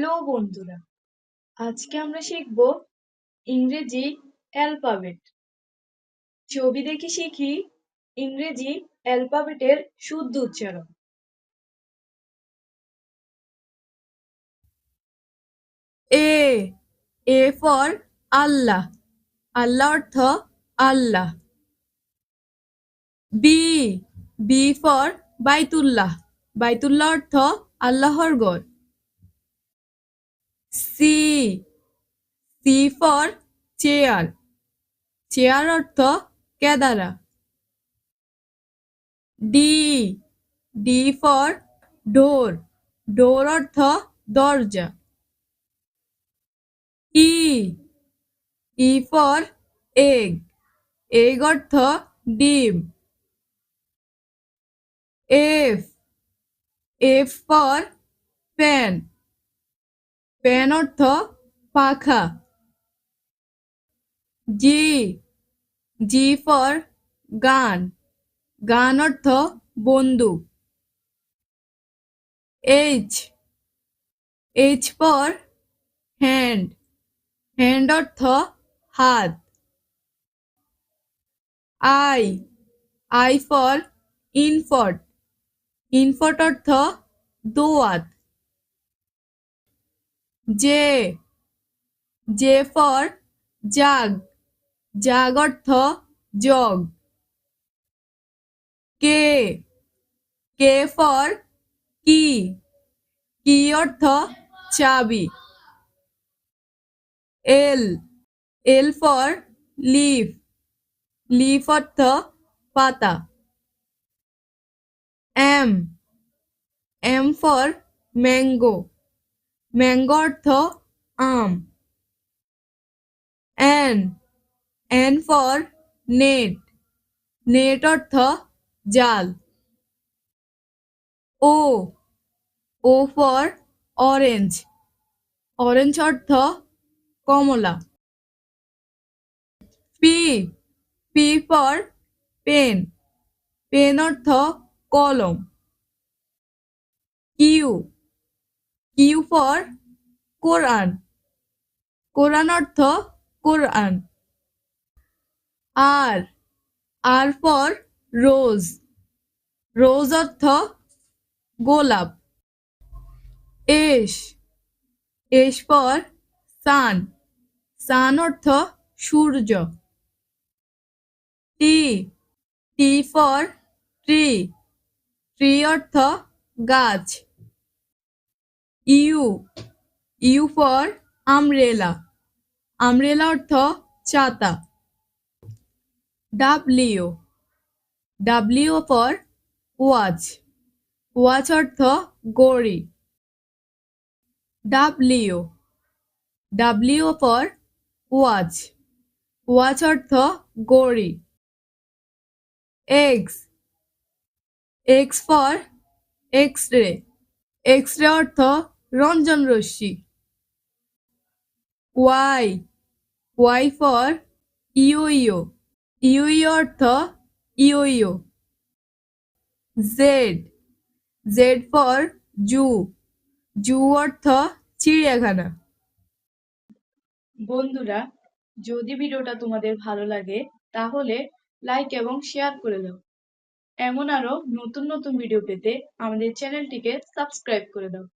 Hello বন্ধুরা, আজকে আমরা শিখব ইংরেজি অ্যালফাবেট। ছবি দেখে শিখি ইংরেজি অ্যালফাবেটের শুদ্ধ উচ্চারণ। এ এ ফর আল্লাহ আল্লাহ অর্থ আল্লাহ। বি বি ফর বাইতুল্লাহ বাইতুল্লাহ অর্থ আল্লাহর গড় C C for chair chair অর্থ কেদারা D D for door door অর্থ দরজা। E E for egg egg অর্থ ডিম। F F for fan fan অর্থ পাখা G G for gun gun অর্থ বন্দুক H H for hand hand অর্থ হাত I I for inkpot inkpot অর্থ দোয়াত J J for jug jug অর্থ jug K K for key key অর্থ চাবি L L for leaf leaf অর্থ পাতা M M for mango mango অর্থ আম N N for net net অর্থ জাল O O for orange orange অর্থ কমলা. P P for pen pen অর্থ কলম কিউ কিউ ফর কোরআন। কোরআন অর্থ কোরআন। R R for rose. Rose অর্থ গোলাপ। S S for sun. Sun অর্থ সূর্য। T T for tree. Tree অর্থ গাছ। U U for umbrella. Umbrella অর্থ ছাতা W W for watch. Watch অর্থ গড়ি। W W for watch. Watch অর্থ গড়ি। X X for X ray. X ray অর্থ রঞ্জন রশ্মি। Y Y for you you you অর্থ you you Z Z for zoo. Zoo অর্থ চিড়িয়াখানা। বন্ধুরা, যদি ভিডিওটা তোমাদের ভালো লাগে, তাহলে লাইক এবং শেয়ার করে দাও। এমন আরও নতুন নতুন ভিডিও পেতে আমাদের চ্যানেলটিকে সাবস্ক্রাইব করে দাও।